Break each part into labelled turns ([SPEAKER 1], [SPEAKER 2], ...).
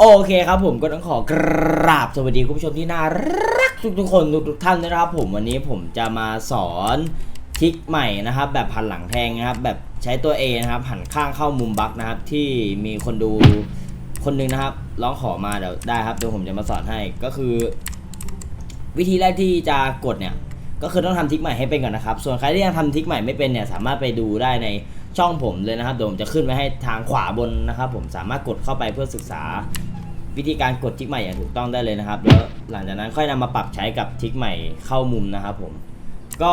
[SPEAKER 1] โอเคครับผมก็ต้องขอกราบสวัสดีคุณผู้ชมที่น่ารักทุกๆคนทุกๆท่านนะครับ ผมวันนี้ผมจะมาสอนทริกใหม่นะครับ แบบหันหลังแทงนะครับ แบบใช้ตัว A นะครับหันข้างเข้ามุมบักนะครับ ที่มีคนดูคนหนึงนะครับร้องขอมาเดี๋ยวได้ครับเดี๋ยวผมจะมาสอนให้ก็คือ วิธีแรกที่จะกดเนี่ยก็คือต้องทำทริกใหม่ให้เป็นก่อนนะครับ ส่วนใครที่ยังทำทริกใหม่ไม่เป็นเนี่ยสามารถไปดูได้ใน ช่องผมเลยนะครับเดี๋ยวผมจะขึ้นไว้ให้ทางขวาบนนะครับ ผมสามารถกดเข้าไปเพื่อศึกษา วิธีการกดทิกใหม่อย่างถูกต้องได้เลยนะครับ แล้วหลังจากนั้นค่อยนำมาปรับใช้กับทิกใหม่เข้ามุมนะครับ ผมก็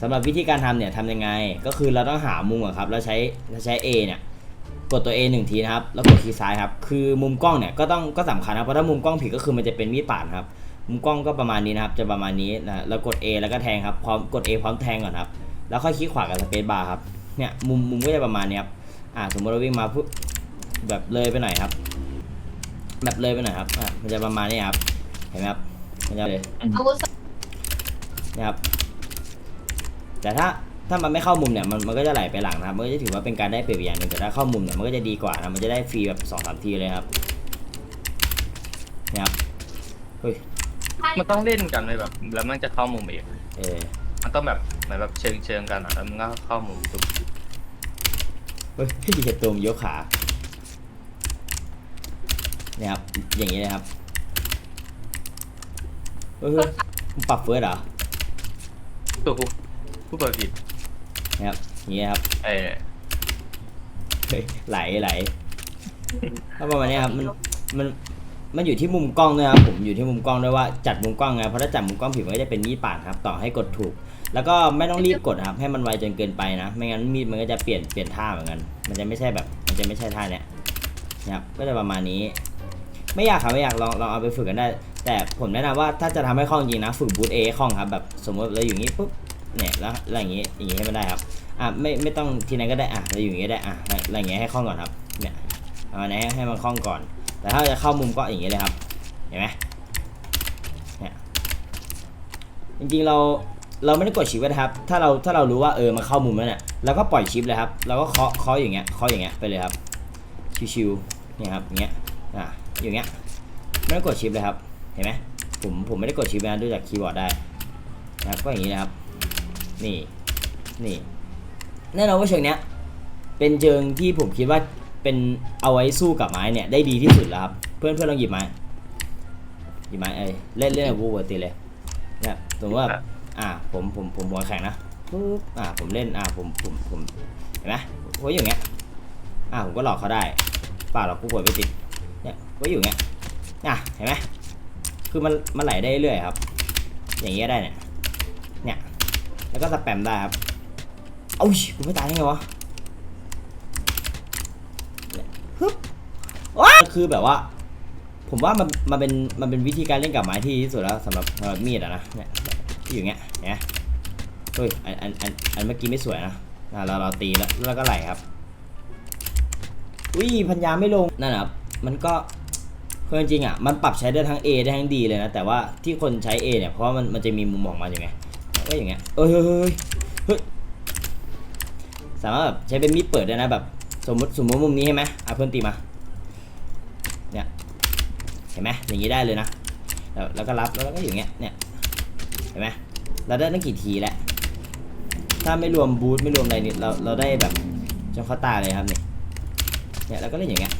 [SPEAKER 1] สำหรับวิธีการทำเนี่ยทำยังไง ก็คือเราต้องหามุมครับแล้วใช้แล้วใช้ A เนี่ยกดตัว A หนึ่งทีนะครับแล้วกดคีย์ซ้ายครับคือมุมกล้องเนี่ยก็ต้องก็สำคัญนะเพราะถ้ามุมกล้องผิดก็คือมันจะเป็นมีดปาดครับมุมกล้องก็ประมาณนี้นะครับจะประมาณนี้นะแล้วกด A แล้วก็แทงครับพร้อมกด A พร้อมแทงก่อนครับแล้วค่อยคลิกขวากับสเปซบาร์ครับ เนี่ยมุมมุมก็จะประมาณนี้ครับอ่าสมมติเราวิ่งมาปุ๊บแบบเลยไปหน่อยครับ แบบเลยไปหน่อยครับอ่ามันจะประมาณนี้ครับเห็นไหมครับมันจะเลย
[SPEAKER 2] อาวุธ
[SPEAKER 1] นะครับ แต่ถ้าถ้ามันไม่เข้ามุมเนี่ยมันมันก็จะไหลไปหลังนะครับมันก็จะถือว่าเป็นการได้เปรียบอย่างหนึ่งแต่ถ้าเข้ามุมเนี่ยมันก็จะดีกว่านะมันจะได้ฟรีแบบสองสามทีเลยครับเนี่ยครับเฮ้ย
[SPEAKER 3] มันต้องเล่นกันเลยแบบ แล้วมันจะเข้ามุมเอง
[SPEAKER 1] เออ
[SPEAKER 3] มันต้องแบบเหมือนแบบเชิงเชิงกันอะแล้วมันก็เข้ามุมตุ๊บ
[SPEAKER 1] เฮ้ยพี่ดีเห็นตัวมันยกขาเนี่ยครับอย่างนี้เลยครับเฮ้ยเฮ้ยมึงปรับเฟิร์สเหรอ
[SPEAKER 3] ตัวผู้ผู้เปิดผิด
[SPEAKER 1] เนี่ยครับอย่างนี้ครับ
[SPEAKER 3] เออ
[SPEAKER 1] เฮ้ยไหลไหลก็ประมาณนี้ครับมันมัน มันอยู่ที่มุมกล้องด้วยครับผมอยู่ที่มุมกล้องด้วยว่าจัดมุมกล้องไงเพราะถ้าจัดมุมกล้องผิดมันก็จะเป็นมีดปาดครับต่อให้กดถูก แล้วก็ไม่ต้องรีบกดครับให้มันไวจนเกินไปนะ ไม่งั้นมีดมันก็จะเปลี่ยนเปลี่ยนท่าเหมือนกัน มันจะไม่ใช่แบบมันจะไม่ใช่ท่าเนี้ยนะครับก็จะประมาณนี้ ไม่อยากครับไม่อยากลองลองเอาไปฝึกกันได้ แต่ผมแนะนำว่าถ้าจะทำให้คล่องจริงนะฝึกบูทเอคล่องครับแบบสมมติเราอยู่งนี้ปุ๊บเนี่ยแล้วอะไรอย่างนี้อย่างนี้ให้มันได้ครับอะไม่ไม่ต้องทีนั้นก็ได้อะเราอยู่อย่างนี้ได้อะอะไรอย่างงี้ให้คล่องก่อนครับเนี่ยเอาอันนี้ให้ให้มันคล่องก่อน แต่ถ้าจะเข้ามุมก็อย่างนี้เลยครับ เห็นไหมเนี่ย จริงๆเราเราไม่ได้กดชิปนะครับ ถ้าเราถ้าเรารู้ว่าเออมันเข้ามุมแล้วเนี่ยเราก็ปล่อยชิปเลยครับ เราก็เคาะเคาะอย่างเงี้ยเคาะอย่างเงี้ยไปเลยครับ ชิวๆเนี่ยครับอย่างเงี้ย อะอย่างเงี้ย ไม่ต้กดชิปเลยครับ เห็นไหมผมผมไม่ได้กดชิปนะดูจากคีย์บอร์ดได้นะครับก็อย่างนี้นะครับ นี่ นี่ แน่นอนว่าเชิงเนี้ย เป็นเชิงที่ผมคิดว่า เป็นเอาไว้สู้กับไม้เนี่ยได้ดีที่สุดแล้วครับ เพื่อนเพื่อนลองหยิบไม้หยิบไม้เอ้ยเล่นเล่นกับวูปกติเลยเนี่ยสมมติว่าอ่าผมผมผมหัวแข็งนะปุ๊บอ่าผมเล่นอ่าผมผมผมเห็นไหมผมก็อยู่อย่างเงี้ยอ่าผมก็หลอกเขาได้เปล่าหรอกกูหัวไม่ติดเนี่ยก็อยู่อย่างเงี้ยน่ะเห็นไหมคือมันมันไหลได้เรื่อยครับ อย่างเงี้ยได้เนี่ยเนี่ยแล้วก็สแปมได้ครับเอ้ยกูไม่ตายได้ไงวะเนี่ยฮึบว้า คือแบบว่า ผมว่ามันมันเป็นมันเป็นวิธีการเล่นกับไม้ที่ดีที่สุดแล้วสำหรับสำหรับมีดอะนะเนี่ยที่อยู่เงี้ยเนไหมเฮ้ยอันอันอันอันเมื่อกี้ไม่สวยนะอะเราเราตีแล้วแล้วก็ไหลครับอุ้ยพันยาไม่ลงนั่นนะครับมันก็คือจริงอะมันปรับใช้ได้ทั้ง A ได้ทั้ง D เลยนะแต่ว่าที่คนใช้ A เนี่ยเพราะว่ามันมันจะมีมุมมองมาอย่างไงก็อย่างเงี้ยเฮ้ยเฮ้ยเฮ้ยสามารถแบบใช้เป็นมีดเปิดได้นะแบบสมมติสมมติมุมนี้ใช่ไหมอะเพื่อนตีมา เนี่ยเห็นไหมอย่างนี้ได้เลยนะแล้วก็รับแล้วก็อย่างเงี้ยเนี่ยเห็นไหมเราได้ตั้งกี่ทีแล้วถ้าไม่รวมบูทไม่รวมอะไรนี่เราเราได้แบบจนข้าตาเลยครับเนี่ยเนี่ยแล้วก็เล่นอย่างเงี้ย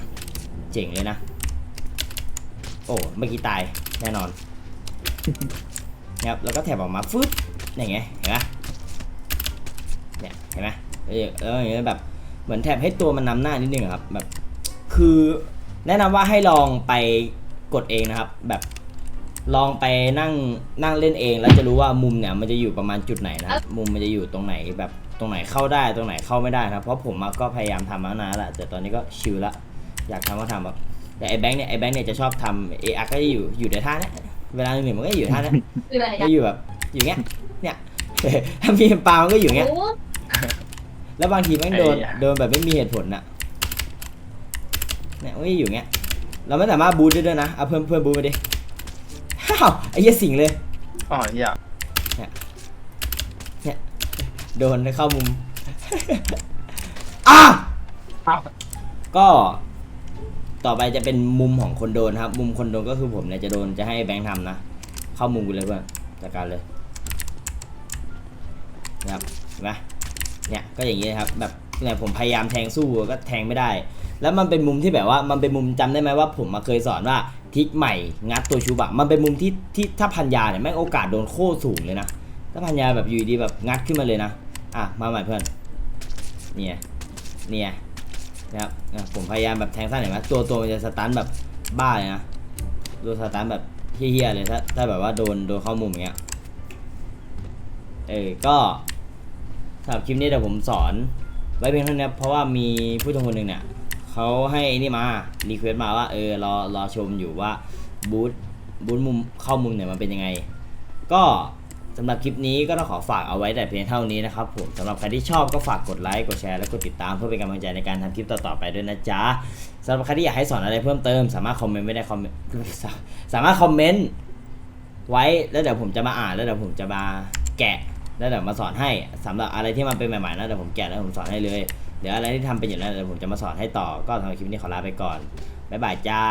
[SPEAKER 1] เจ๋งเลยนะ โอ้เมื่อกี้ตายแน่นอนนะครับแล้วก็แถบออกมาฟึ๊บอย่างเงี้ยเห็นไหมเนี่ยเห็นไหมเออเอออย่างเงี้ยแบบเหมือนแถบให้ตัวมันนำหน้านิดนึงครับแบบคือ แนะนำว่าให้ลองไปกดเองนะครับ แบบลองไปนั่งนั่งเล่นเอง แล้วจะรู้ว่ามุมเนี่ยมันจะอยู่ประมาณจุดไหนนะครับมุมมันจะอยู่ตรงไหนแบบตรงไหนเข้าได้ตรงไหนเข้าไม่ได้นะครับ เพราะผมอะก็พยายามทำมาตั้งนานแล้วแหละแต่ตอนนี้ก็ชิลละอยากทำก็ทำแบบแต่ไอ้แบงค์เนี่ยไอ้แบงค์เนี่ยจะชอบทำเออาก็จะอยู่อยู่ในท่าเนี้ยเวลาหนึ่งมันก็อยู่ท่าเนี้ย
[SPEAKER 2] คืออะไร
[SPEAKER 1] ก็
[SPEAKER 2] อะ
[SPEAKER 1] อยู่แบบอยู่เงี้ย เนี่ย ถ้ามีปลามันก็อยู่เงี้ย
[SPEAKER 2] โอ้
[SPEAKER 1] แล้วบางทีแม่งโดน
[SPEAKER 3] ไอ้ยะ
[SPEAKER 1] โดนแบบไม่มีเหตุผลน่ะ เนี่ยมันก็อยู่เงี้ยเราไม่สามารถบูทได้ด้วยนะเอาเพิ่มเพิ่มบูทไปดิฮ้าวไอ้เหี้ยสิงเลย
[SPEAKER 3] อ๋ออยาก
[SPEAKER 1] โดนเข้ามุมอะ
[SPEAKER 3] อ้าว
[SPEAKER 1] ก็ต่อไปจะเป็นมุมของคนโดนครับ มุมคนโดนก็คือผมเนี่ยจะโดนจะให้แบงค์ทำนะ เข้ามุมกูเลยเพื่อนจัดการเลยนะครับเห็นไหมเนี่ยก็อย่างนี้นะครับแบบ เนี่ยผมพยายามแทงสู้ก็แทงไม่ได้ แล้วมันเป็นมุมที่แบบว่ามันเป็นมุมจำได้ไหมว่า ผมมาเคยสอนว่าทิกใหม่งัดตัวชูบะมันเป็นมุมที่ที่ถ้าพันยาเนี่ยแม่งโอกาสโดนโคตรสูงเลยนะถ้าพันยาแบบอยู่ดีแบบงัดขึ้นมาเลยนะอะมาใหม่เพื่อนเนี่ยเนี่ยนะครับผมพยายามแบบแทงสั้นเห็นไหมตัวตัวมันจะสตันแบบบ้าเลยนะตัวสตันแบบเฮี้ยเลยถ้าถ้าแบบว่าโดนโดนเข้ามุมอย่างเงี้ยเออก็สำหรับคลิปนี้เดี๋ยวผมสอน ไว้เพียงเท่านี้เพราะว่ามีผู้ชมคนหนึ่งเนี่ยเขาให้ไอ้นี่มารีเควสมาว่าเออรอรอชมอยู่ว่าบูธบูธมุมเข้ามุมเนี่ยมันเป็นยังไง ก็สำหรับคลิปนี้ก็ต้องขอฝากเอาไว้แต่เพียงเท่านี้นะครับผมสำหรับใครที่ชอบก็ฝากกดไลค์กดแชร์และกดติดตามเพื่อเป็นกำลังใจในการทำคลิปต่อๆไปด้วยนะจ๊ะสำหรับใครที่อยากให้สอนอะไรเพิ่มเติม สามารถคอมเมนต์ไม่ได้คอมเมนต์สามารถคอมเมนต์ไว้แล้วเดี๋ยวผมจะมาอ่านแล้วเดี๋ยวผมจะมาแกะ แล้วเดี๋ยวมาสอนให้สำหรับอะไรที่มันเป็นใหม่ๆนะเดี๋ยวผมแกะแล้วผมสอนให้เลยเดี๋ยวอะไรที่ทำเป็นอยู่แล้วเดี๋ยวผมจะมาสอนให้ต่อก็สำหรับคลิปนี้ขอลาไปก่อนบ๊ายบายจ้า